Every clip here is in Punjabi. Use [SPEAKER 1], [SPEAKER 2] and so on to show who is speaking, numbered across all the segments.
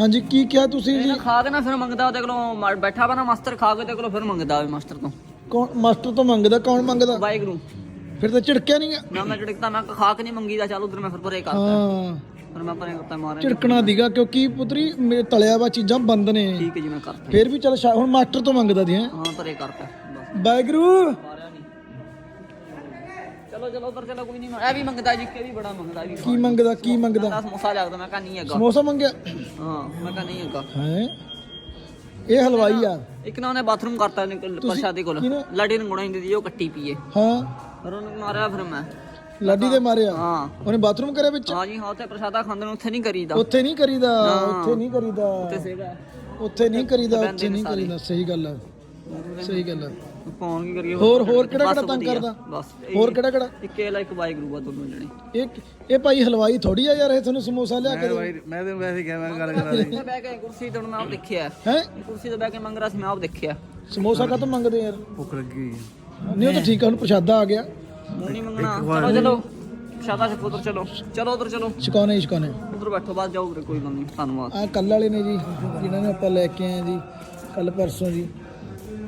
[SPEAKER 1] ਹਾਂਜੀ ਕੀ ਕਿਹਾ ਤੁਸੀਂ ਜੀ?
[SPEAKER 2] ਖਾ ਕੇ ਨਾ ਫਿਰ ਮੰਗਦਾ ਉਹਦੇ ਕੋਲੋਂ ਮ- ਬੈਠਾ ਨਾ ਮਾਸਟਰ ਖਾ ਕੇ ਉਹਦੇ ਕੋਲੋਂ ਫਿਰ ਮੰਗਦਾ ਵੇ ਮਾਸਟਰ ਤੋਂ।
[SPEAKER 1] ਕੌਣ ਮਾਸਟਰ ਤੋਂ ਮੰਗਦਾ ਕੌਣ ਮੰਗਦਾ?
[SPEAKER 2] ਵਾਹਿਗੁਰੂ।
[SPEAKER 1] ਫਿਰ ਤਾਂ ਝਿੜਕਿਆ ਨਹੀਂ
[SPEAKER 2] ਨਾ ਮੈਂ ਝਿੜਕਦਾ ਮੈਂ ਖਾ ਕੇ ਨਹੀਂ ਮੰਗੀਦਾ ਚੱਲ ਉਧਰ ਮੈਂ ਫਿਰ ਪਰੇ ਕਰਤਾ
[SPEAKER 1] ਹਾਂ।
[SPEAKER 2] ਫਿਰ ਮੈਂ ਪਰੇ ਕਰਤਾ ਮਾਰੇ।
[SPEAKER 1] ਝਿੜਕਣਾ ਦੀਗਾ ਕਿਉਂਕਿ ਪੁੱਤਰੀ ਮੇਰੇ ਤਲਿਆ ਵਾ ਚੀਜ਼ਾਂ ਬੰਦ ਨੇ।
[SPEAKER 2] ਠੀਕ ਹੈ ਜੀ ਮੈਂ ਕਰਤਾ।
[SPEAKER 1] ਫਿਰ ਵੀ ਚੱਲ ਹੁਣ ਮਾਸਟਰ ਤੋਂ ਮੰਗਦਾ ਦੀ ਹੈ?
[SPEAKER 2] ਹਾਂ ਪਰੇ ਕਰਤਾ। ਬਸ।
[SPEAKER 1] ਵਾਹਿਗੁਰੂ।
[SPEAKER 2] ਚਲੋ ਚਲੋ ਉਧਰ ਚਲੋ ਕੋਈ ਨਹੀਂ ਇਹ ਵੀ ਮੰਗਦਾ ਜੀ ਕਿ ਵੀ ਬੜਾ ਮੰਗਦਾ ਇਹ ਵੀ
[SPEAKER 1] ਕੀ ਮੰਗਦਾ ਕੀ ਮੰਗਦਾ?
[SPEAKER 2] ਦਾ ਸਮੋਸਾ ਲੱਗਦਾ ਮੈਂ ਕਹਾ ਨਹੀਂ ਹੈਗਾ।
[SPEAKER 1] ਸਮੋਸਾ ਮੰਗਿਆ?
[SPEAKER 2] ਹਾਂ ਮੈਂ ਕਹਾ ਨਹੀਂ ਹੈਗਾ।
[SPEAKER 1] ਹੈ? ਇਹ ਹਲਵਾਈ ਆ।
[SPEAKER 2] ਇੱਕ ਨਾ ਉਹਨੇ ਬਾਥਰੂਮ ਕਰਤਾ ਨਿਕਲ ਪ੍ਰਸ਼ਾਦੇ ਕੋਲ।
[SPEAKER 1] ਕਿਹਨੇ?
[SPEAKER 2] ਲਾਡੀ ਨੂੰ ਗੁਣਾ ਦੀ ਉਹ ਕੱਟੀ ਪੀਏ
[SPEAKER 1] ਹਾਂ।
[SPEAKER 2] ਫਿਰ ਉਹਨੂੰ ਮਾਰਿਆ ਫਿਰ ਮੈਂ।
[SPEAKER 1] ਲਾਡੀ ਦੇ ਮਾਰਿਆ?
[SPEAKER 2] ਹਾਂ।
[SPEAKER 1] ਉਹਨੇ ਬਾਥਰੂਮ ਕਰਿਆ ਵਿੱਚ?
[SPEAKER 2] ਹਾਂ ਜੀ ਹਾਂ ਉੱਥੇ ਪ੍ਰਸ਼ਾਦਾ ਖਾਂਦੇ ਨੂੰ ਉੱਥੇ ਨਹੀਂ ਕਰੀਦਾ।
[SPEAKER 1] ਉੱਥੇ ਨਹੀਂ ਕਰੀਦਾ
[SPEAKER 2] ਹਾਂ।
[SPEAKER 1] ਉੱਥੇ ਨਹੀਂ ਕਰੀਦਾ।
[SPEAKER 2] ਉੱਥੇ ਸੇਵਾ
[SPEAKER 1] ਉੱਥੇ ਨਹੀਂ ਕਰੀਦਾ
[SPEAKER 2] ਬਹਿੰਦੇ
[SPEAKER 1] ਉੱਥੇ
[SPEAKER 2] ਨੇ
[SPEAKER 1] ਨਹੀਂ
[SPEAKER 2] ਸਾਰੇ।
[SPEAKER 1] ਕਰੀਦਾ ਸਹੀ ਗੱਲ ਆ ਸਹੀ ਗੱਲ ਆ।
[SPEAKER 2] ਫੋਨ ਕੀ ਕਰੀਏ?
[SPEAKER 1] ਹੋਰ ਹੋਰ ਕਿਹੜਾ ਕਿਹੜਾ ਤੰਗ ਕਰਦਾ?
[SPEAKER 2] ਬਸ
[SPEAKER 1] ਹੋਰ ਕਿਹੜਾ ਕਿਹੜਾ?
[SPEAKER 2] ਇੱਕ ਇਹ ਲਾਈਕ ਬਾਈ ਗਰੂਪ ਆ ਦੋਨੋਂ ਜਣੇ।
[SPEAKER 1] ਇਹ ਇਹ ਭਾਈ ਹਲਵਾਈ ਥੋੜੀ ਆ ਯਾਰ ਇਹ ਤੁਹਾਨੂੰ ਸਮੋਸਾ ਲਿਆ ਕੇ ਦੇ।
[SPEAKER 3] ਮੈਂ ਤਾਂ ਵੈਸੇ ਕਿਹਾ ਮੈਂ ਗੱਲ ਕਰਾ
[SPEAKER 2] ਬਹਿ ਕੇ ਕੁਰਸੀ ਤੇ ਮੈਂ ਆਪ ਦੇਖਿਆ।
[SPEAKER 1] ਹੈ?
[SPEAKER 2] ਕੁਰਸੀ ਤੇ ਬਹਿ ਕੇ ਮੰਗ ਰਿਹਾ ਸੀ ਮੈਂ ਆਪ ਦੇਖਿਆ।
[SPEAKER 1] ਸਮੋਸਾ ਕਾ ਮੰਗਦੇ ਯਾਰ?
[SPEAKER 3] ਭੁੱਖ ਲੱਗੀ
[SPEAKER 1] ਨਹੀਂ ਉਹ ਤਾਂ ਠੀਕ ਆ ਹੁਣ ਪ੍ਰਸ਼ਾਦਾ ਆ ਗਿਆ।
[SPEAKER 2] ਨਹੀਂ ਮੰਗਣਾ। ਚਲੋ ਚਲੋ। ਸ਼ਾਦਾ ਚੱਕੋ ਉਧਰ ਚਲੋ। ਚਲੋ ਉਧਰ ਚਲੋ।
[SPEAKER 1] ਛਕਾਉਣੇ ਹੀ ਛਕਾਉਣੇ।
[SPEAKER 2] ਉਧਰ ਬੈਠੋ ਬਾਅਦ ਜਾਓ ਵੀਰੇ ਕੋਈ ਗੱਲ ਨਹੀਂ। ਧੰਨਵਾਦ।
[SPEAKER 1] ਆ ਕੱਲ ਵਾਲੇ ਨੇ ਜੀ ਜਿਨ੍ਹਾਂ ਨੂੰ ਆਪਾਂ ਲੈ ਕੇ ਆਏ ਜੀ ਕੱਲ ਪਰਸੋਂ ਜੀ।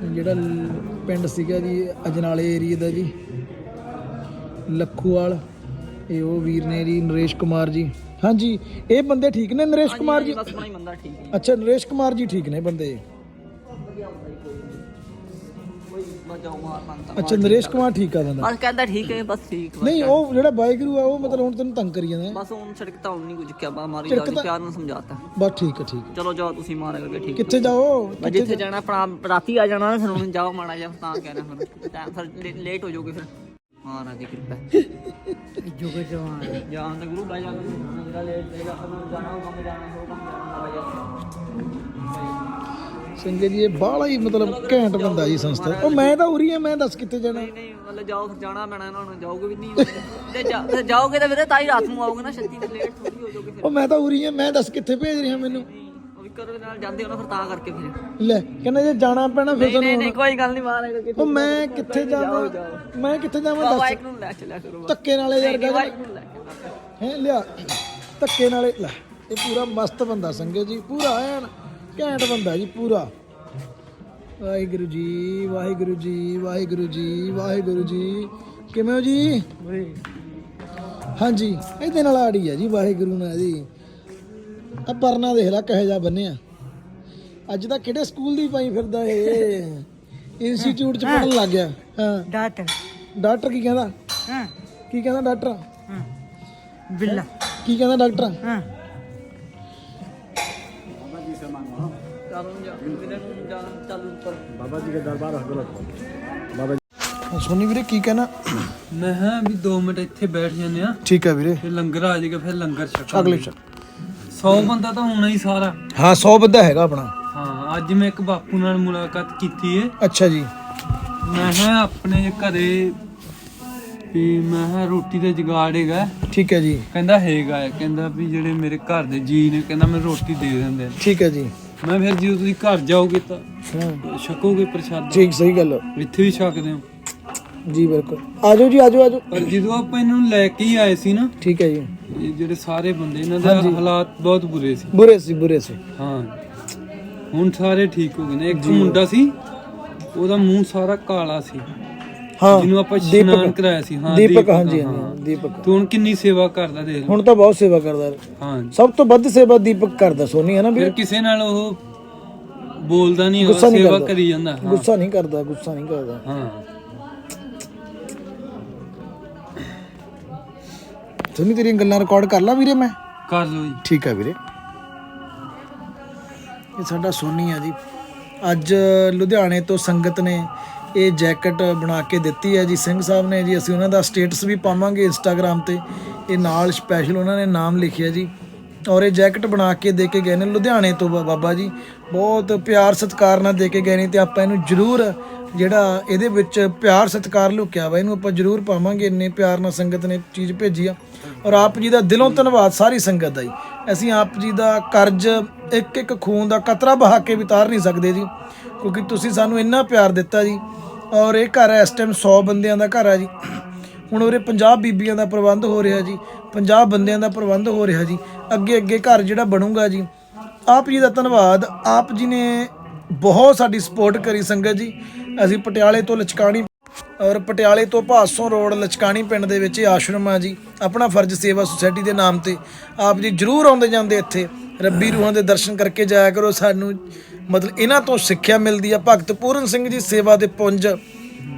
[SPEAKER 1] ਜਿਹੜਾ ਪਿੰਡ ਸੀਗਾ ਜੀ ਅਜਨਾਲੇ ਏਰੀਆ ਦਾ ਜੀ। ਲੱਖੂਵਾਲ ਇਹ ਉਹ ਵੀਰ ਨੇ ਜੀ ਨਰੇਸ਼ ਕੁਮਾਰ ਜੀ। ਹਾਂਜੀ ਇਹ ਬੰਦੇ ਠੀਕ ਨੇ ਨਰੇਸ਼ ਕੁਮਾਰ ਜੀ?
[SPEAKER 2] ਬਸ ਬਣਾ ਹੀ ਬੰਦਾ ਠੀਕ ਹੈ।
[SPEAKER 1] ਅੱਛਾ ਨਰੇਸ਼ ਕੁਮਾਰ ਜੀ ਠੀਕ ਨੇ ਬੰਦੇ। ਅੱਛਾ ਨਰੇਸ਼ ਕੁਮਾਰ ਠੀਕ ਆ ਬੰਦਾ?
[SPEAKER 2] ਬਸ ਕਹਿੰਦਾ ਠੀਕ ਹੈ ਬਸ ਠੀਕ
[SPEAKER 1] ਨਹੀਂ ਉਹ ਜਿਹੜਾ ਵਾਹਿਗੁਰੂ ਆ ਉਹ ਮਤਲਬ ਹੁਣ ਤੈਨੂੰ ਤੰਗ ਕਰੀ ਜਾਂਦਾ।
[SPEAKER 2] ਬਸ ਹੁਣ ਛੜਕਤਾ ਹੁਣ ਨਹੀਂ ਕੁਝ ਕਿਹਾ ਬਾ ਮਾਰੀ ਜਾ
[SPEAKER 1] ਝਿੜਕਦਾ-
[SPEAKER 2] ਪਿਆਰ ਨਾਲ ਸਮਝਾਤਾ।
[SPEAKER 1] ਬਸ ਠੀਕ ਹੈ ਠੀਕ ਹੈ।
[SPEAKER 2] ਚਲੋ ਜਾਓ ਤੁਸੀਂ ਮਾਰੇ ਕਰਕੇ ਠੀਕ
[SPEAKER 1] ਕਿੱਥੇ ਜਾਓ?
[SPEAKER 2] ਮੈਂ ਜਿੱਥੇ ਜਾਣਾ ਆਪਣਾ ਰਾਤੀ ਆ ਜਾਣਾ ਫਿਰ ਹੁਣ ਜਾਓ ਮਾੜਾ ਜਿਹਾ ਤਾਂ ਕਹਿ ਰਿਹਾ ਫਿਰ। ਟਾਈਮ ਫਿਰ ਲੇਟ ਹੋ ਜਾਓਗੇ ਫਿਰ। ਮਹਾਰਾਜ ਦੀ ਕਿਰਪਾ। ਜੋਗੇ ਜਵਾਨ ਜਾਨ ਤੇ ਗੁਰੂ ਬਾਈ ਜਾਨ ਮੇਰਾ ਲੇਟ ਜਾਏਗਾ ਫਿਰ ਜਾਣਾ ਹੋਊਗਾ ਮੈਂ ਜਾਣਾ ਹੋਊਗਾ ਮੈਂ ਜਾਣਾ
[SPEAKER 1] ਸੰਗੇ ਜੀ ਇਹ ਬਾਹਲਾ ਹੀ ਮਤਲਬ ਘੈਂਟ ਬੰਦਾ ਜੀ ਸੰਸਥਾ। ਉਹ ਮੈਂ ਤਾਂ ਉਰੀ ਆ ਮੈਂ ਦੱਸ ਕਿੱਥੇ ਜਾਣਾ?
[SPEAKER 2] ਨਹੀਂ ਨਹੀਂ ਮਤਲਬ ਜਾਓ ਫਿਰ ਜਾਣਾ ਪੈਣਾ ਇਹਨਾਂ ਨੂੰ ਜਾਓਗੇ ਵੀ ਨਹੀਂ। ਤੇ ਜਾ- ਫਿਰ ਜਾਓਗੇ ਤਾਂ ਵੀਰੇ ਤਾਂ ਹੀ ਰਾਤ ਨੂੰ ਆਓਗੇ ਨਾ ਛੱਤੀ ਤੇ ਲੇਟ ਥੋੜੀ ਹੋ ਜਾਓਗੇ ਫਿਰ।
[SPEAKER 1] ਉਹ ਮੈਂ ਤਾਂ ਉਰੀ ਆ ਮੈਂ ਦੱਸ ਕਿੱਥੇ ਭੇਜ ਰਿਹਾ ਮੈਨੂੰ?
[SPEAKER 2] ਨਹੀਂ, ਉਹ ਵੀ ਕਰੋ ਨਾਲ ਜਾਂਦੇ ਹੋ ਨਾ ਫਿਰ ਤਾਂ ਕਰਕੇ ਫਿਰ।
[SPEAKER 1] ਲੈ ਕਹਿੰਦਾ ਜੇ ਜਾਣਾ ਪੈਣਾ ਫਿਰ
[SPEAKER 2] ਨਹੀਂ ਨਹੀਂ
[SPEAKER 1] ਤੁਹਾਨੂੰ
[SPEAKER 2] ਨਹੀਂ ਕੋਈ ਗੱਲ ਨਹੀਂ ਮਾਰੇ ਕਰਕੇ
[SPEAKER 1] ਉਹ ਮੈਂ ਕਿੱਥੇ ਜਾਵਾਂ? ਮੈਂ ਕਿੱਥੇ ਜਾਵਾਂ ਦੱਸ?
[SPEAKER 2] ਬਾਈਕ ਨੂੰ ਲੈ ਚੱਲਿਆ ਕਰੋ
[SPEAKER 1] ਧੱਕੇ ਨਾਲੇ ਯਾਰ
[SPEAKER 2] ਨਹੀਂ ਬਾਈਕ ਨੂੰ ਲੈ ਕੇ
[SPEAKER 1] ਹੈ ਲਿਆ ਧੱਕੇ ਨਾਲੇ ਲੈ ਇਹ ਪੂਰਾ ਮਸਤ ਬੰਦਾ ਸੰਗੇ ਜੀ ਪੂਰਾ ਐਨ। ਘੈਂਟ ਬੰਦਾ ਜੀ ਪੂਰਾ। ਵਾਹਿਗੁਰੂ ਜੀ ਵਾਹਿਗੁਰੂ ਜੀ ਵਾਹਿਗੁਰੂ ਜੀ ਵਾਹਿਗੁਰੂ ਜੀ। ਕਿਵੇਂ ਹੋ ਜੀ? ਹਾਂਜੀ ਇਹਦੇ ਨਾਲ ਆੜੀ ਆ ਜੀ ਵਾਹਿਗੁਰੂ ਨਾਲ ਜੀ। ਆ ਪਰਨਾ ਦੇਖ ਲੈ ਕਹੇ ਜਾ ਬੰਨਿਆ। ਅੱਜ ਤਾਂ ਕਿਹੜੇ ਸਕੂਲ ਦੀ ਪਾਈ ਫਿਰਦਾ ਇਹ? ਇੰਸਟੀਚਿਊਟ ਚ ਪੜਨ ਲੱਗ ਗਿਆ। ਹਾਂ।
[SPEAKER 4] ਡਾਕਟਰ।
[SPEAKER 1] ਡਾਕਟਰ ਕੀ ਕਹਿੰਦਾ?
[SPEAKER 4] ਹਾਂ।
[SPEAKER 1] ਕੀ ਕਹਿੰਦਾ ਡਾਕਟਰ?
[SPEAKER 4] ਹਾਂ। ਬਿੱਲਾ।
[SPEAKER 1] ਕੀ ਕਹਿੰਦਾ ਡਾਕਟਰ?
[SPEAKER 4] ਹਾਂ।
[SPEAKER 2] ਜੀ
[SPEAKER 1] ਸੋਨੀ ਵੀਰੇ ਕੀ ਕਹਿਣਾ?
[SPEAKER 5] ਮੈਂ ਹਾਂ ਵੀ 2 ਮਿੰਟ ਇੱਥੇ ਬੈਠ ਜਾਂਦੇ ਆ
[SPEAKER 1] ਠੀਕ ਹੈ ਵੀਰੇ।
[SPEAKER 5] ਫਿਰ ਲੰਗਰ ਆ ਜਾਏਗਾ ਫਿਰ ਲੰਗਰ ਛਕਾਂਗੇ
[SPEAKER 1] ਅਗਲੇ ਚ।
[SPEAKER 5] 100 ਬੰਦਾ ਤਾਂ ਹੋਣਾ ਹੀ ਸਾਰਾ।
[SPEAKER 1] ਹਾਂ 100 ਬੰਦਾ ਹੈਗਾ ਆਪਣਾ।
[SPEAKER 5] ਹਾਂ ਅੱਜ ਮੈਂ ਇੱਕ ਬਾਪੂ ਨਾਲ ਮੁਲਾਕਾਤ ਕੀਤੀ ਏ।
[SPEAKER 1] ਅੱਛਾ ਜੀ।
[SPEAKER 5] ਮੈਂ ਹਾਂ ਆਪਣੇ ਘਰੇ ਵੀ ਮੈਂ ਹਾਂ ਰੋਟੀ ਦਾ ਜੁਗਾੜ ਹੈਗਾ।
[SPEAKER 1] ਠੀਕ ਹੈ ਜੀ।
[SPEAKER 5] ਕਹਿੰਦਾ ਹੈਗਾ ਹੈ। ਕਹਿੰਦਾ ਵੀ ਜਿਹੜੇ ਮੇਰੇ ਘਰ ਦੇ ਜੀ ਨੇ ਕਹਿੰਦਾ ਮੈਨੂੰ ਰੋਟੀ ਦੇ ਦਿੰਦੇ ਨੇ
[SPEAKER 1] ਠੀਕ ਹੈ ਜੀ।
[SPEAKER 5] ਮੈਂ ਫਿਰ ਜਦੋਂ ਤੁਸੀਂ ਘਰ ਜਾਓਗੇ ਤਾਂ ਛਕੋਗੇ ਪ੍ਰਸ਼ਾਦ?
[SPEAKER 1] ਠੀਕ ਸਹੀ ਗੱਲ
[SPEAKER 5] ਇੱਥੇ ਵੀ ਛਕਦੇ ਹੋ?
[SPEAKER 1] ਜੀ ਬਿਲਕੁਲ। ਆਜੋ ਜੀ ਆਜੋ ਆਜੋ।
[SPEAKER 5] ਪਰ ਜਦੋਂ ਆਪਾਂ ਇਹਨਾਂ ਨੂੰ ਲੈ ਕੇ ਹੀ ਆਏ ਸੀ ਨਾ
[SPEAKER 1] ਠੀਕ ਹੈ ਜੀ।
[SPEAKER 5] ਇਹ ਜਿਹੜੇ ਸਾਰੇ ਬੰਦੇ ਇਹਨਾਂ ਦੇ ਹਾਲਾਤ ਬਹੁਤ ਬੁਰੇ ਸੀ।
[SPEAKER 1] ਬੁਰੇ ਸੀ ਬੁਰੇ ਸੀ।
[SPEAKER 5] ਹਾਂ। ਹੁਣ ਸਾਰੇ ਠੀਕ ਹੋ ਗਏ ਨੇ। ਇੱਕ ਮੁੰਡਾ ਸੀ ਉਹਦਾ ਮੂੰਹ ਸਾਰਾ ਕਾਲਾ ਸੀ।
[SPEAKER 1] ਹਾਂ
[SPEAKER 5] ਜਿਹਨੂੰ ਆਪਾਂ
[SPEAKER 1] ਦੀਪਕ।
[SPEAKER 5] ਇਸ਼ਨਾਨ ਕਰਾਇਆ ਸੀ। ਹਾਂ
[SPEAKER 1] ਦੀਪਕ ਹਾਂਜੀ
[SPEAKER 5] ਹਾਂ।
[SPEAKER 1] ਹਾਂਜੀ ਦੀਪਕ।
[SPEAKER 5] ਤੂੰ ਹੁਣ ਕਿੰਨੀ ਸੇਵਾ ਕਰਦਾ ਦੇਖ ਲੈ।
[SPEAKER 1] ਹੁਣ ਤਾਂ ਬਹੁਤ ਸੇਵਾ ਕਰਦਾ
[SPEAKER 5] ਹਾਂ।
[SPEAKER 1] ਸਭ ਤੋਂ ਵੱਧ ਸੇਵਾ ਦੀਪਕ ਕਰਦਾ ਸੋਨੀ ਹੈ ਨਾ
[SPEAKER 5] ਫਿਰ
[SPEAKER 1] ਵੀਰੇ
[SPEAKER 5] ਕਿਸੇ ਨਾਲ ਉਹ ਬੋਲਦਾ ਨਹੀਂ
[SPEAKER 1] ਗੁੱਸਾ ਨਹੀਂ
[SPEAKER 5] ਸੇਵਾ
[SPEAKER 1] ਕਰਦਾ।
[SPEAKER 5] ਕਰੀ ਜਾਂਦਾ ਹਾਂ।
[SPEAKER 1] ਗੁੱਸਾ ਨਹੀਂ ਕਰਦਾ ਗੁੱਸਾ ਨਹੀਂ ਕਰਦਾ।
[SPEAKER 5] ਹਾਂ।
[SPEAKER 1] ਸੋਨੀ ਤੇਰੀਆਂ ਗੱਲਾਂ ਰਿਕਾਰਡ ਕਰ ਲਾ ਵੀਰੇ ਮੈਂ।
[SPEAKER 5] ਕਰ ਲੋ ਜੀ।
[SPEAKER 1] ਠੀਕ ਹੈ ਵੀਰੇ। ਇਹ ਸਾਡਾ ਸੋਨੀ ਆ ਜੀ। ਅੱਜ ਲੁਧਿਆਣੇ ਤੋਂ ਸੰਗਤ ਨੇ ਇਹ ਜੈਕਟ ਬਣਾ ਕੇ ਦਿੱਤੀ ਹੈ ਜੀ। ਸਿੰਘ ਸਾਹਿਬ ਨੇ ਜੀ, ਅਸੀਂ ਉਹਨਾਂ ਦਾ ਸਟੇਟਸ ਵੀ ਪਾਵਾਂਗੇ ਇੰਸਟਾਗ੍ਰam ਤੇ। ਇਹ ਨਾਲ ਸਪੈਸ਼ਲ ਉਹਨਾਂ ਨੇ ਨਾਮ ਲਿਖਿਆ ਜੀ। ਔਰ ਇਹ ਜੈਕਟ ਬਣਾ ਕੇ ਦੇ ਕੇ ਗਏ ਨੇ ਲੁਧਿਆਣੇ ਤੋਂ ਬਾ- ਬਾਬਾ ਜੀ। ਬਹੁਤ ਪਿਆਰ ਸਤਿਕਾਰ ਨਾਲ ਦੇ ਕੇ ਗਏ ਨੇ ਤੇ ਆਪਾਂ ਇਹਨੂੰ ਜ਼ਰੂਰ ਜਿਹੜਾ ਇਹਦੇ ਵਿੱਚ ਪਿਆਰ ਸਤਿਕਾਰ ਲੁਕਿਆ ਵਾ, ਇਹਨੂੰ ਆਪਾਂ ਜ਼ਰੂਰ ਪਾਵਾਂਗੇ। ਇੰਨੇ ਪਿਆਰ ਨਾਲ ਸੰਗਤ ਨੇ ਚੀਜ਼ ਭੇਜੀ ਆ। ਔਰ ਆਪ ਜੀ ਦਾ ਦਿਲੋਂ ਧੰਨਵਾਦ ਸਾਰੀ ਸੰਗਤ ਦਾ ਜੀ। ਅਸੀਂ ਆਪ ਜੀ ਦਾ ਕਰਜ਼ ਇੱਕ ਇੱਕ ਖੂਨ ਦਾ ਕਤਰਾ ਬਹਾ ਕੇ ਵੀ ਉਤਾਰ ਨਹੀਂ ਸਕਦੇ ਜੀ। ਕਿਉਂਕਿ ਤੁਸੀਂ ਸਾਨੂੰ ਇੰਨਾ ਪਿਆਰ ਦਿੱਤਾ ਜੀ। ਔਰ ਇਹ ਘਰ ਇਸ ਟਾਈਮ 100 ਬੰਦਿਆਂ ਦਾ ਘਰ ਆ ਜੀ। ਹੁਣ ਉਰੇ 50 ਬੀਬੀਆਂ ਦਾ ਪ੍ਰਬੰਧ ਹੋ ਰਿਹਾ ਜੀ। 50 ਬੰਦਿਆਂ ਦਾ ਪ੍ਰਬੰਧ ਹੋ ਰਿਹਾ ਜੀ। ਅੱਗੇ ਅੱਗੇ ਘਰ ਜਿਹੜਾ ਬਣੂਗਾ ਜੀ। ਆਪ ਜੀ ਦਾ ਧੰਨਵਾਦ। ਆਪ ਜੀ ਨੇ ਬਹੁਤ ਸਾਡੀ ਸਪੋਰਟ ਕਰੀ ਸੰਗਤ ਜੀ। ਅਸੀਂ ਪਟਿਆਲੇ ਤੋਂ ਲਚਕਾਣੀ ਔਰ ਪਟਿਆਲੇ ਤੋਂ ਭਾਸੋਂ ਰੋਡ ਲਚਕਾਣੀ ਪਿੰਡ ਦੇ ਵਿੱਚ ਇਹ ਆਸ਼ਰਮ ਆ ਜੀ। ਆਪਣਾ ਫਰਜ਼ ਸੇਵਾ ਸੁਸਾਇਟੀ ਦੇ ਨਾਮ ਤੇ। ਆਪ ਜੀ ਜਰੂਰ ਆਉਂਦੇ ਜਾਂਦੇ ਇੱਥੇ। ਰੱਬੀ ਰੂਹਾਂ ਦੇ ਦਰਸ਼ਨ ਕਰਕੇ ਜਾਇਆ ਕਰੋ ਸਾਨੂੰ। ਮਤਲਬ ਇਹਨਾਂ ਤੋਂ ਸਿੱਖਿਆ ਮਿਲਦੀ ਆ। ਭਗਤ ਪੂਰਨ ਸਿੰਘ ਜੀ ਸੇਵਾ ਦੇ ਪੁੰਜ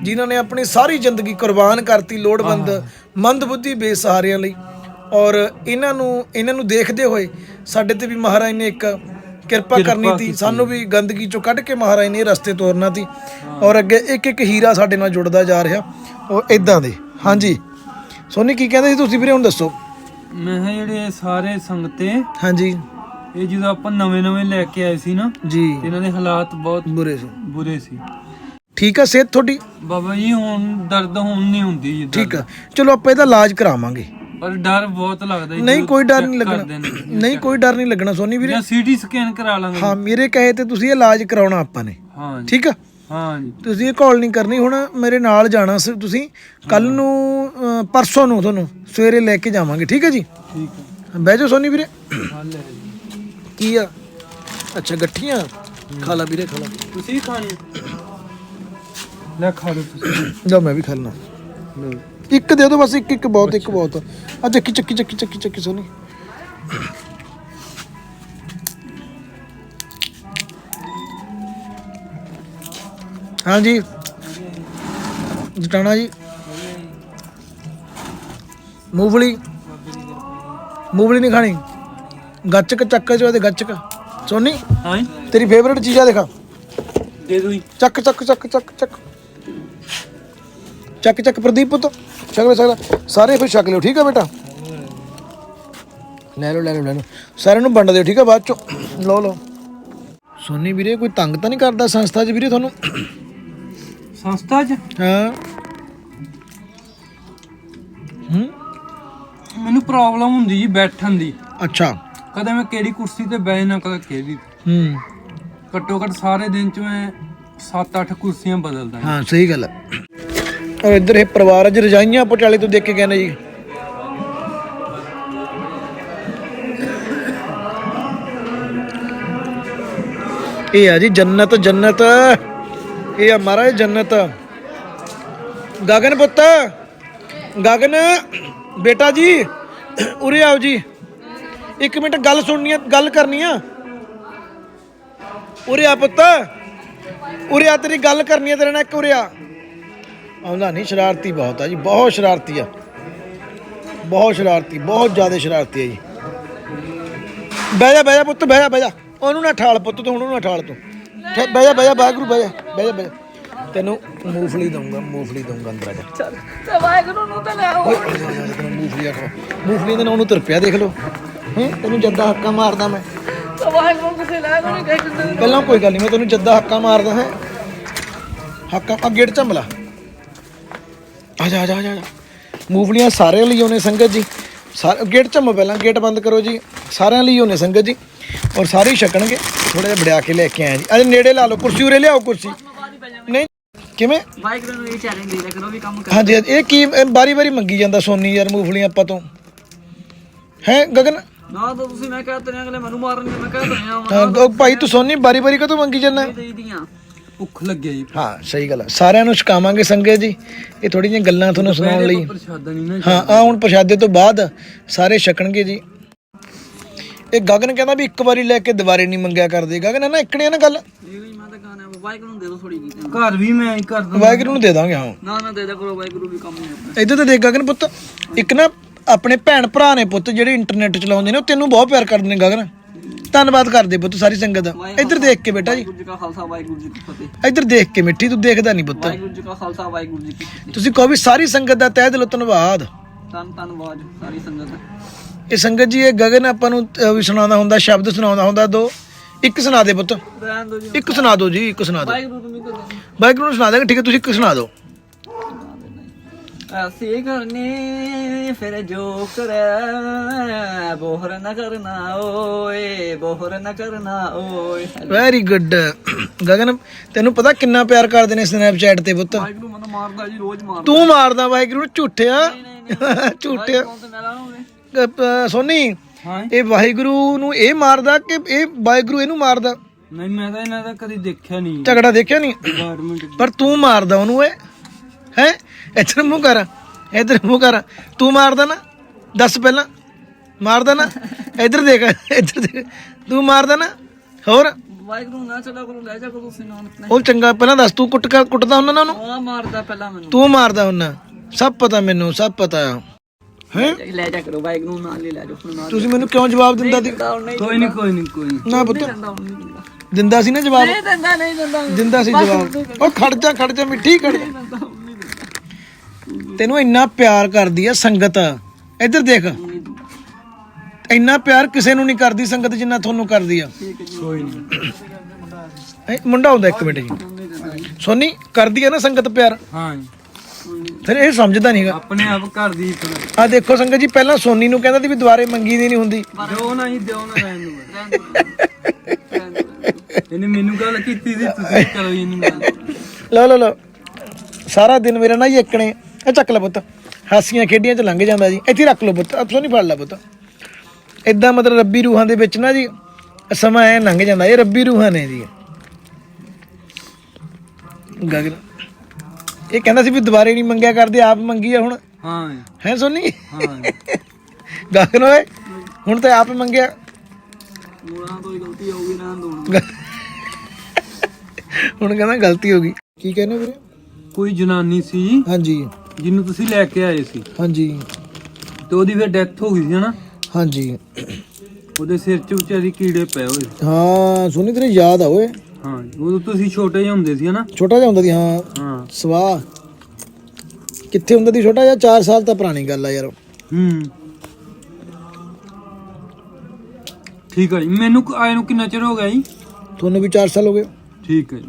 [SPEAKER 1] ਜਿਨ੍ਹਾਂ ਨੇ ਆਪਣੀ ਸਾਰੀ ਜ਼ਿੰਦਗੀ ਕੁਰਬਾਨ ਕਰਤੀ ਲੋੜਵੰਦ ਮੰਦਬੁੱਧੀ ਬੇਸਹਾਰਿਆਂ ਲਈ। ਔਰ ਇਹਨਾਂ ਨੂੰ ਇਹਨਾਂ ਨੂੰ ਦੇਖਦੇ ਹੋਏ ਸਾਡੇ ਤੇ ਵੀ ਮਹਾਰਾਜ ਨੇ ਇੱਕ ਕਿਰਪਾ ਕਰਨੀ ਸੀ ਸਾਨੂੰ ਵੀ ਗੰਦਗੀ ਚੋਂ ਕੱਢ ਕੇ ਮਹਾਰਾਜ ਨੇ ਰਸਤੇ ਤੋਰਨਾ ਸੀ ਔਰ ਅੱਗੇ ਇੱਕ ਇੱਕ ਹੀਰਾ ਸਾਡੇ ਨਾਲ ਜੁੜਦਾ ਜਾ ਰਿਹਾ। ਉਹ ਇਦਾਂ ਦੇ। ਹਾਂਜੀ। ਸੋਨੀ ਕੀ ਕਹਿੰਦੇ ਸੀ ਤੁਸੀਂ ਵੀਰੇ? ਹੁਣ ਦੱਸੋ।
[SPEAKER 5] ਮੈਂ ਕਿਹਾ ਜਿਹੜੇ ਸਾਰੇ ਸੰਗਤੇ
[SPEAKER 1] ਹਾਂਜੀ।
[SPEAKER 5] ਇਹ ਜਦੋਂ ਆਪਾਂ ਨਵੇਂ ਨਵੇਂ ਲੈ ਕੇ ਆਏ ਸੀ ਨਾ
[SPEAKER 1] ਜੀ।
[SPEAKER 5] ਤੇ ਇਹਨਾਂ ਦੇ ਹਾਲਾਤ ਬਹੁਤ
[SPEAKER 1] ਬੁਰੇ ਸੀ।
[SPEAKER 5] ਬੁਰੇ ਸੀ।
[SPEAKER 1] ਠੀਕ ਆ ਸਿਹਤ ਤੁਹਾਡੀ?
[SPEAKER 5] ਬਾਬਾ ਜੀ ਹੁਣ ਦਰਦ ਹੁਣ ਨਹੀਂ ਹੁੰਦੀ ਜੀ ਦਰਦ।
[SPEAKER 1] ਠੀਕ ਆ। ਚਲੋ ਆਪਾਂ ਇਹਦਾ ਇਲਾਜ ਕਰਾਵਾਂਗੇ।
[SPEAKER 5] ਪਰ ਡਰ ਬਹੁਤ ਲੱਗਦਾ ਜੀ
[SPEAKER 1] ਨਹੀਂ
[SPEAKER 5] ਜਦੋਂ
[SPEAKER 1] ਕੋਈ ਡਰ
[SPEAKER 5] check
[SPEAKER 1] ਨਹੀਂ
[SPEAKER 5] ਕਰਦੇ
[SPEAKER 1] ਲੱਗਣਾ। ਨਹੀਂ ਕੋਈ ਡਰ ਨਹੀਂ ਲੱਗਣਾ ਸੋਨੀ ਵੀਰੇ।
[SPEAKER 5] ਜਾਂ ਸੀਟੀ ਸਕੈਨ ਕਰਾ ਲਾਂਗੇ।
[SPEAKER 1] ਹਾਂ ਮੇਰੇ ਕਹੇ ਤੇ ਤੁਸੀਂ ਇਲਾਜ ਕਰਾਉਣਾ ਆਪਾਂ ਨੇ।
[SPEAKER 5] ਹਾਂ ਜੀ।
[SPEAKER 1] ਠੀਕ ਆ?
[SPEAKER 5] ਹਾਂ ਜੀ।
[SPEAKER 1] ਤੁਸੀਂ ਇਹ ਕਾਲ ਨਹੀਂ ਕਰਨੀ ਹੁਣ ਮੇਰੇ ਨਾਲ ਜਾਣਾ ਸੀ ਤੁਸੀਂ। ਕੱਲ ਨੂੰ ਅ, ਪਰਸੋਂ ਨੂੰ ਤੁਹਾਨੂੰ ਸਵੇਰੇ ਲੈ ਕੇ ਜਾਵਾਂਗੇ ਠੀਕ ਹੈ ਜੀ?
[SPEAKER 5] ਠੀਕ ਹੈ
[SPEAKER 1] ਬਹਿ ਜਾਓ ਸੋਨੀ ਵੀਰੇ।
[SPEAKER 5] ਹੱਲ ਹੈ ਜੀ।
[SPEAKER 1] ਕੀ ਆ? ਅੱਛਾ ਗੱਠੀਆਂ? ਖਾ ਲਾ ਵੀਰੇ ਖਾ ਲਾ।
[SPEAKER 5] ਤੁਸੀਂ ਖਾਣੀ ਲੈ ਖਾ ਲਓ ਤੁਸੀਂ।
[SPEAKER 1] ਲਓ ਮੈਂ ਵੀ ਖਾ ਲਣਾ ਇੱਕ ਦੇ ਦਿਓ ਬਸ ਇੱਕ ਇੱਕ ਬਹੁਤ ਇੱਕ ਬਹੁਤ। ਆ ਚੱਕੀ ਚੱਕੀ ਚੱਕੀ ਚੱਕੀ ਚੱਕੀ ਸੋਨੀ ਹਾਂਜੀ। ਜਟਾਣਾ ਜੀ। ਮੂੰਗਫਲੀ। ਮੂੰਗਫਲੀ ਨਹੀਂ ਖਾਣੀ? ਗੱਚਕ ਚੱਕ ਚ ਉਹਦੇ ਗੱਚਕ। ਸੋਨੀ
[SPEAKER 5] ਹਾਂ। ਜੀ
[SPEAKER 1] ਤੇਰੀ ਫੇਵਰੇਟ ਚੀਜ਼ ਆ ਦੇਖਾ।
[SPEAKER 5] ਦੇ ਦੋ ਜੀ।
[SPEAKER 1] ਚੱਕ ਚੱਕ ਚੱਕ ਚੱਕ ਚੱਕ। ਚੱਕ ਚੱਕ ਪ੍ਰਦੀਪ ਪੁੱਤ। ਛਕ ਲੈ ਲੈ ਸਾਰੇ ਫਿਰ ਛਕ ਲਿਓ ਠੀਕ ਆ ਬੇਟਾ? ਲੈ ਲਓ ਲੈ ਲਓ ਲੈ ਲਓ। ਸਾਰਿਆਂ ਨੂੰ ਵੰਡ ਦਿਓ ਠੀਕ ਆ ਬਾਅਦ ਚੋਂ। ਲਓ ਲਓ। ਸੋਨੀ ਵੀਰੇ ਕੋਈ ਤੰਗ ਤਾਂ ਨਹੀਂ ਕਰਦਾ ਸੰਸਥਾ 'ਚ ਵੀਰੇ ਤੁਹਾਨੂੰ?
[SPEAKER 5] ਸੰਸਥਾ 'ਚ?
[SPEAKER 1] ਹਾਂ। ਹੂੰ?
[SPEAKER 5] ਮੈਨੂੰ ਪ੍ਰੋਬਲਮ ਹੁੰਦੀ ਜੀ ਬੈਠਣ ਦੀ।
[SPEAKER 1] ਅੱਛਾ।
[SPEAKER 5] ਕਦੇ ਮੈਂ ਕਿਹੜੀ ਕੁਰਸੀ ਤੇ ਬਹਿ ਨਾ ਕਦੇ ਕਿਹੜੀ
[SPEAKER 1] ਹੂੰ।
[SPEAKER 5] ਘੱਟੋ ਘੱਟ ਸਾਰੇ ਦਿਨ 'ਚ ਮੈਂ 7-8 ਕੁਰਸੀਆਂ ਬਦਲਦਾ।
[SPEAKER 1] ਹਾਂ ਸਹੀ ਗੱਲ ਹੈ। ਔਰ ਇੱਧਰ ਇਹ ਪਰਿਵਾਰ ਅੱਜ ਰਜਾਈਆਂ ਪਟਿਆਲੇ ਤੋਂ ਦੇਖ ਕੇ ਨੇ ਜੀ। ਇਹ ਆ ਜੀ ਜੰਨਤ ਜੰਨਤ। ਇਹ ਆ ਮਹਾਰਾਜ ਜੰਨਤ। ਗਗਨ ਪੁੱਤ ਗਗਨ। ਬੇਟਾ ਜੀ ਉਰੇ ਆਓ ਜੀ। ਇੱਕ ਮਿੰਟ ਗੱਲ ਸੁਣਨੀ ਆ ਗੱਲ ਕਰਨੀ ਆ। ਉਰੇ ਆ ਪੁੱਤ ਉਰੇ ਆ ਤੇਰੀ ਗੱਲ ਕਰਨੀ ਆ ਤੇਰੇ ਨਾਲ ਇੱਕ ਉਰੇ ਆ ਆਉਂਦਾ ਨਹੀਂ ਸ਼ਰਾਰਤੀ ਬਹੁਤ ਆ ਜੀ ਬਹੁਤ ਸ਼ਰਾਰਤੀ ਆ। ਬਹੁਤ ਸ਼ਰਾਰਤੀ ਬਹੁਤ ਜ਼ਿਆਦਾ ਸ਼ਰਾਰਤੀ ਆ ਜੀ। ਬਹਿ ਜਾ ਬਹਿ ਜਾ ਪੁੱਤ ਬਹਿ ਜਾ ਬਹਿ ਜਾ। ਉਹਨੂੰ ਨਾ ਠਾਲ ਪੁੱਤ ਤੂੰ ਹੁਣ ਉਹਨੂੰ ਨਾ ਠਾਲ ਤੂੰ। ਬਹਿ ਜਾ ਬਹਿ ਜਾ ਬਾਗਰੂ ਬਹਿ ਜਾ ਬਹਿ ਜਾ ਬਹਿ ਜਾ। ਤੈਨੂੰ ਮੂੰਗਫਲੀ ਦਊਂਗਾ ਮੂੰਗਫਲੀ ਦਊਂਗਾ ਅੰਦਰ ਆ ਜਾ।
[SPEAKER 2] ਤੇ ਵਾਹਿਗੁਰੂ ਨੂੰ ਤਾਂ ਲੈ ਆਓ।
[SPEAKER 1] ਓਏ ਆ ਮੂੰਗਫਲੀ ਦੇ ਨਾਲ ਉਹਨੂੰ ਤੁਰ ਦੇਖ ਲਓ। ਹੈ? ਤੈਨੂੰ ਜੱਦਾ ਹੱਕਾ ਮਾਰਦਾ ਮੈਂ।
[SPEAKER 2] ਵਾਹਿਗੁਰੂ ਲੈ
[SPEAKER 1] ਪਹਿਲਾਂ ਕੋਈ ਗੱਲ ਨਹੀਂ ਮੈਂ ਤੈਨੂੰ ਜੱਦਾ ਹੱਕਾ ਮਾਰਦਾ ਹੈ। ਹੱਕਾ ਆ ਗੇਟ ਝੰਬਲਾ। ਆ ਜਾ ਆ ਜਾ ਆ ਜਾ ਆ ਜਾ। ਮੂੰਗਫਲੀਆਂ ਸਾਰਿਆਂ ਲਈ ਉਹਨੇ ਸੰਗਤ ਜੀ। ਸਾਰੇ ਗੇਟ ਝੰਮੋ ਪਹਿਲਾਂ ਗੇਟ ਬੰਦ ਕਰੋ ਜੀ। ਸਾਰਿਆਂ ਲਈ ਉਹਨੇ ਸੰਗਤ ਜੀ। ਔਰ ਸਾਰੇ ਹੀ ਛਕਣਗੇ। ਥੋੜਾ ਜਿਹਾ ਵੜਿਆ ਕੇ ਲੈ ਕੇ ਆਇਆ ਜੀ। ਅਜੇ ਨੇੜੇ ਲਾ ਲਓ ਕੁਰਸੀ ਉਰੇ ਲਿਆਓ ਕੁਰਸੀ। ਨਹੀਂ ਕਿਵੇਂ?
[SPEAKER 2] ਵਾਹਿਗੁਰੂ ਨੂੰ ਇਹ ਚੈਲੰਜ ਦੇ ਦਿਆ ਕਰੋ ਵੀ ਕੰਮ ਕਰ
[SPEAKER 1] ਹਾਂਜੀ ਹਾਂਜੀ, ਇਹ ਕੀ ਬਾਰੀ ਬਾਰੀ ਮੰਗੀ ਜਾਂਦਾ ਸੋਨੀ ਯਾਰ ਮੂੰਗਫਲੀਆਂ ਆਪਾਂ ਤੋਂ। ਹੈ ਗਗਨ?
[SPEAKER 2] ਨਾ ਤਾਂ ਤੁਸੀਂ ਮੈਂ ਕਹਿ ਤਨੇ ਅਗਲੇ ਮੈਨੂੰ ਮਾਰਨਗੇ ਮੈਂ ਕਹਿ ਤਨੇ ਆ
[SPEAKER 1] ਹਾਂ, ਉਹ ਭਾਈ ਤੂੰ ਸੋਨੀ ਬਾਰੀ ਬਾਰੀ ਕਦੋਂ ਮੰਗੀ ਜਾਂਦਾ?
[SPEAKER 2] ਦੇ ਦੀਆਂ।
[SPEAKER 5] ਭੁੱਖ ਲੱਗਿਆ ਜੀ।
[SPEAKER 1] ਹਾਂ ਸਹੀ ਗੱਲ ਹੈ ਸਾਰਿਆਂ ਨੂੰ ਛਕਾਵਾਂਗੇ ਸੰਗਤ ਜੀ। ਇਹ ਥੋੜੀ ਜਿਹੀਆਂ ਗੱਲਾਂ ਤੁਹਾਨੂੰ ਸੁਣਾਉਣ ਲਈ।
[SPEAKER 5] ਪ੍ਰਸ਼ਾਦਾ ਨਹੀਂ ਨਾ
[SPEAKER 1] ਹਾਂ ਆ ਹੁਣ ਪ੍ਰਸ਼ਾਦੇ ਤੋਂ ਬਾਅਦ ਸਾਰੇ ਛਕਣਗੇ ਜੀ। ਇਹ ਗਗਨ ਕਹਿੰਦਾ ਵੀ ਇੱਕ ਵਾਰੀ ਲੈ ਕੇ ਦੁਬਾਰੇ ਨਹੀਂ ਮੰਗਿਆ ਕਰਦੇ। ਗਗਨ ਹੈ ਨਾ ਇਕਣੇ ਆ ਨਾ ਗੱਲ?
[SPEAKER 2] ਇਹ ਵੀ ਮੈਂ ਤਾਂ ਕਹਣਾ ਵਾਹਿਗੁਰੂ ਨੂੰ ਦੇ ਦਿਓ ਥੋੜੀ ਜੀ
[SPEAKER 5] ਘਰ ਵੀ ਮੈਂ ਹੀ ਕਰਦਾ।
[SPEAKER 1] ਵਾਹਿਗੁਰੂ ਨੂੰ ਦੇ ਦਾਂਗੇ ਹਾਂ।
[SPEAKER 2] ਨਾ ਨਾ ਦੇ ਦਿਆ ਕਰੋ ਵਾਹਿਗੁਰੂ ਵੀ ਕੰਮ ਨਹੀਂ ਆਪਣਾ
[SPEAKER 1] ਇੱਧਰ ਤੇ ਦੇਖ ਗਗਨ ਪੁੱਤ। ਇੱਕ ਨਾ ਆਪਣੇ ਭੈਣ ਭਰਾ ਨੇ ਪੁੱਤ ਜਿਹੜੇ ਇੰਟਰਨੈਟ ਚਲਾਉਂਦੇ ਨੇ ਉਹ ਤੈਨੂੰ ਬਹੁਤ ਪਿਆਰ ਕਰਦੇ ਨੇ ਗਗਨ। ਧੰਨਵਾਦ ਕਰਦੇ ਪੁੱਤ ਸਾਰੀ ਸੰਗਤ ਦਾ। ਇੱਧਰ ਦੇਖ ਕੇ ਬੇਟਾ ਜੀ।
[SPEAKER 2] ਵਾਹਿਗੁਰੂ ਜੀ ਕਾ ਖਾਲਸਾ ਵਾਹਿਗੁਰੂ ਜੀ ਕੀ ਫਤਿਹ।
[SPEAKER 1] ਇੱਧਰ ਦੇਖ ਕੇ ਮਿੱਠੀ ਤੂੰ ਦੇਖਦਾ ਨਹੀਂ ਪੁੱਤ।
[SPEAKER 2] ਵਾਹਿਗੁਰੂ ਜੀ ਕਾ ਖਾਲਸਾ ਵਾਹਿਗੁਰੂ ਜੀ ਕੀ ਫਤਿਹ।
[SPEAKER 1] ਤੁਸੀਂ ਕਹੋ ਵੀ ਸਾਰੀ ਸੰਗਤ ਦਾ ਤਹਿ ਦਿਲੋਂ ਧੰਨਵਾਦ।
[SPEAKER 2] ਤਨ ਧੰਨਵਾਦ ਸਾਰੀ ਸੰਗਤ। ਦਾ
[SPEAKER 1] ਇਹ ਸੰਗਤ ਜੀ ਇਹ ਗਗਨ ਆਪਾਂ ਨੂੰ ਅਹ, ਵੀ ਸੁਣਾਉਂਦਾ ਹੁੰਦਾ ਸ਼ਬਦ ਸੁਣਾਉਂਦਾ ਹੁੰਦਾ ਦੋ। ਇੱਕ ਸੁਣਾ ਦੇ ਪੁੱਤ।
[SPEAKER 2] ਰਹਿਣ ਦੋ ਜੀ।
[SPEAKER 1] ਇੱਕ ਸੁਣਾ ਦਿਓ ਜੀ ਇੱਕ ਸੁਣਾ ਦਿਓ
[SPEAKER 2] ਵਾਹਿਗੁਰੂ ਨੂੰ ਵੀ ਦੇ ਦਿਓ
[SPEAKER 1] ਵਾਹਿਗੁਰੂ ਨੂੰ ਸੁਣਾ ਦੇਗਾ ਠੀਕ ਹੈ ਤੁਸੀਂ ਇੱਕ ਸੁਣਾ ਦਿਓ
[SPEAKER 2] ਅਸੀਂ ਕਰਨੇ ਫਿਰ ਜੋ ਕਰੈ ਬੋਹਰ ਨਾ ਕਰਨਾ ਓਏ ਬੋਹਰ ਨਾ ਕਰਨਾ ਓਏ
[SPEAKER 1] ਵੈਰੀ ਗੁੱਡ ਗਗਨ ਤੈਨੂੰ ਪਤਾ ਕਿੰਨਾ ਪਿਆਰ ਕਰਦੇ ਨੇ ਸਨੈਪਚੈਟ ਤੇ ਪੁੱਤ?
[SPEAKER 2] ਵਾਹਿਗੁਰੂ ਮੈਨੂੰ ਮਾਰਦਾ ਜੀ ਰੋਜ਼ ਮਾਰਦਾ।
[SPEAKER 1] ਤੂੰ ਮਾਰਦਾ ਵਾਹਿਗੁਰੂ ਨੂੰ ਝੂਠਿਆ ਝੂਠਿਆ ਸੋਨੀ ਇਹ ਵਾਹਿਗੁਰੂ ਨੂੰ ਇਹ ਮਾਰਦਾ ਕਿ ਇਹ ਵਾਹਿਗੁਰੂ ਇਹਨੂੰ ਮਾਰਦਾ?
[SPEAKER 5] ਨਹੀਂ ਮੈਂ ਤਾਂ ਇਹਨਾਂ ਦਾ ਕਦੀ ਦੇਖਿਆ ਨਹੀਂ।
[SPEAKER 1] ਝਗੜਾ ਦੇਖਿਆ ਨਹੀਂ? ਪਰ ਤੂੰ ਮਾਰਦਾ ਉਹਨੂੰ ਏ ਹੈ? ਇੱਧਰ ਮੂੰਹ ਕਰ ਇੱਧਰ ਮੂੰਹ ਕਰ। ਤੂੰ ਮਾਰਦਾ ਨਾ ਦੱਸ ਪਹਿਲਾਂ। ਮਾਰਦਾ ਨਾ ਇੱਧਰ ਦੇਖ ਇੱਧਰ ਦੇਖ। ਤੂੰ ਮਾਰਦਾ ਨਾ ਹੋਰ।
[SPEAKER 2] ਵਾਹਿਗੁਰੂ ਨਾ ਚਲਾ ਕਰੋ ਲੈ ਜਾ ਕਰੋ ਤੁਸੀਂ ਨਾਮ ਆਪਣੇ
[SPEAKER 1] ਉਹ ਚੰਗਾ ਪਹਿਲਾਂ ਦੱਸ ਤੂੰ ਕੁੱਟ ਕੇ ਕੁੱਟਦਾ ਹੁੰਦਾ ਨਾ ਉਹਨੂੰ?
[SPEAKER 2] ਉਹ ਮਾਰਦਾ ਪਹਿਲਾਂ ਮੈਨੂੰ।
[SPEAKER 1] ਤੂੰ ਮਾਰਦਾ ਹੁੰਦਾ। ਸਭ ਪਤਾ ਮੈਨੂੰ ਸਭ ਪਤਾ। ਹੈ?
[SPEAKER 2] ਲੈ ਜਾ ਕਰੋ ਵਾਹਿਗੁਰੂ ਨਾਲ ਹੀ ਲੈ ਹੁਣ ਨਾਲ
[SPEAKER 1] ਤੁਸੀਂ ਮੈਨੂੰ ਕਿਉਂ ਜਵਾਬ ਦਿੰਦਾ
[SPEAKER 2] ਨਹੀਂ
[SPEAKER 5] ਕੋਈ ਨਹੀਂ ਕੋਈ ਨਹੀਂ ਕੋਈ ਨਹੀਂ।
[SPEAKER 1] ਨਾ ਪੁੱਤ।
[SPEAKER 2] ਦਿੰਦਾ
[SPEAKER 1] ਸੀ ਨਾ ਜਵਾਬ?
[SPEAKER 2] ਨਹੀਂ ਦਿੰਦਾ ਨਹੀਂ ਦਿੰਦਾ।
[SPEAKER 1] ਦਿੰਦਾ ਸੀ ਜਵਾਬ। ਉਹ ਖੜ ਜਾ ਖੜ ਜਾ ਮਿੱਠੀ ਖੜ। ਜਾ ਤੈਨੂੰ ਇੰਨਾ ਪਿਆਰ ਕਰਦੀ ਆ ਸੰਗਤ। ਇੱਧਰ ਦੇਖ। ਇੰਨਾ ਪਿਆਰ ਕਿਸੇ ਨੂੰ ਨਹੀਂ ਕਰਦੀ ਸੰਗਤ ਜਿੰਨਾ ਤੁਹਾਨੂੰ ਕਰਦੀ ਆ।
[SPEAKER 5] ਕੋਈ ਨਹੀਂ।
[SPEAKER 1] ਇਹ ਮੁੰਡਾ ਹੁੰਦਾ ਇੱਕ ਮਿੰਟ ਜੀ। ਸੋਨੀ ਕਰਦੀ ਆ ਨਾ ਸੰਗਤ ਪਿਆਰ?
[SPEAKER 5] ਹਾਂ ਜੀ।
[SPEAKER 1] ਫਿਰ ਇਹ ਸਮਝਦਾ ਨਹੀਂਗਾ
[SPEAKER 5] ਆਪਣੇ ਆਪ ਘਰ ਦੀ
[SPEAKER 1] ਆ ਦੇਖੋ ਸੰਗਤ ਜੀ ਪਹਿਲਾਂ ਸੋਨੀ ਨੂੰ ਕਹਿੰਦਾ ਸੀ ਵੀ ਦੁਬਾਰੇ ਮੰਗੀ ਦੀ ਨਹੀਂ ਹੁੰਦੀ।
[SPEAKER 5] ਦਿਓ ਨਾ ਹੀ ਦਿਓ ਨਾ ਰਹਿਣ ਨੂੰ ਇਹਨੇ ਮੈਨੂੰ ਗੱਲ ਕੀਤੀ ਸੀ ਤੁਸੀਂ ਕਰੋ ਇਹਨੂੰ
[SPEAKER 1] ਲਓ ਲਓ ਲਓ। ਸਾਰਾ ਦਿਨ ਮੇਰਾ ਨਾ ਹੀ ਇੱਕਣੇ ਇਹ ਚੱਕ ਲੈ ਪੁੱਤ। ਹਾਸੀਆਂ ਖੇਡੀਆਂ ਚ ਲੰਘ ਜਾਂਦਾ ਜੀ। ਇੱਥੇ ਰੱਖ ਲਓ ਪੁੱਤ। ਅਫਸੋਂ ਨਹੀਂ ਫੜ ਲੈ ਪੁੱਤ। ਇਦਾਂ ਮਤਲਬ ਰੱਬੀ ਰੂਹਾਂ ਦੇ ਵਿੱਚ ਨਾ ਜੀ ਸਮਾਂ ਐ ਲੰਘ ਜਾਂਦਾ। ਇਹ ਰੱਬੀ ਰੂਹਾਂ ਨੇ ਜੀ। ਗਗਨ ਇਹ ਕਹਿੰਦਾ ਸੀ ਵੀ ਦੁਬਾਰੇ ਨਹੀਂ ਮੰਗਿਆ ਕਰਦੇ ਆਪ ਮੰਗੀ ਆ ਹੁਣ।
[SPEAKER 5] ਹਾਂ।
[SPEAKER 1] ਹੈ ਸੋਨੀ?
[SPEAKER 5] ਹਾਂ।
[SPEAKER 1] ਗਗਨ ਓਏ ਹੁਣ ਤਾਂ ਆਪ ਮੰਗਿਆ।
[SPEAKER 2] ਮੋਰਾਂ ਤੋਂ ਹੀ ਗਲਤੀ ਹੋ ਗਈ ਨਾ ਦੋ
[SPEAKER 1] ਹੁਣ ਕਹਿੰਦਾ ਗਲਤੀ ਹੋ ਗਈ। ਕੀ ਕਹਿੰਦੇ ਵੀਰੇ?
[SPEAKER 5] ਕੋਈ ਜਨਾਨੀ ਸੀ।
[SPEAKER 1] ਹਾਂਜੀ।
[SPEAKER 5] ਜਿਹਨੂੰ ਤੁਸੀਂ ਲੈ ਕੇ ਆਏ ਸੀ।
[SPEAKER 1] ਹਾਂਜੀ।
[SPEAKER 5] ਤੇ ਉਹਦੀ ਫਿਰ ਡੈਥ ਹੋ ਗਈ ਸੀ ਹਨਾ?
[SPEAKER 1] ਹਾਂਜੀ।
[SPEAKER 5] ਉਹਦੇ ਸਿਰ 'ਚ ਵਿਚਾਰੀ ਕੀੜੇ ਪਏ ਹੋਏ ਸੀ।
[SPEAKER 1] ਹਾਂ ਸੋਨੀ ਤੇਰੀ ਯਾਦ ਆ ਓਏ।
[SPEAKER 5] ਹਾਂ ਉਦੋਂ ਤੁਸੀਂ ਛੋਟੇ ਜਿਹੇ ਹੁੰਦੇ ਸੀ ਹਨਾ?
[SPEAKER 1] ਛੋਟਾ ਜਿਹਾ ਹੁੰਦਾ ਸੀ ਹਾਂ।
[SPEAKER 5] ਹਾਂ।
[SPEAKER 1] ਸਵਾਹ। ਕਿੱਥੇ ਹੁੰਦਾ ਸੀ ਛੋਟਾ ਜਿਹਾ? 4 ਸਾਲ ਤਾਂ ਪੁਰਾਣੀ ਗੱਲ ਆ ਯਾਰ।
[SPEAKER 5] ਹੂੰ। ਠੀਕ ਹੈ ਜੀ। ਮੈਨੂੰ ਕ- ਆਏ ਨੂੰ ਕਿੰਨਾ ਚਿਰ ਹੋ ਗਿਆ ਜੀ?
[SPEAKER 1] ਤੁਹਾਨੂੰ ਵੀ 4 ਸਾਲ ਹੋ ਗਏ।
[SPEAKER 5] ਠੀਕ ਹੈ ਜੀ।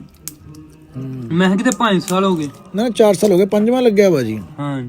[SPEAKER 5] ਮੈਂ ਕਿਹਾ ਕਿਤੇ 5 ਸਾਲ ਹੋ ਗਏ
[SPEAKER 1] ਨਾ 4 ਸਾਲ ਹੋ ਗਏ ਪੰਜਵਾਂ ਲੱਗਿਆ ਵਾ ਜੀ
[SPEAKER 5] ਹਾਂ।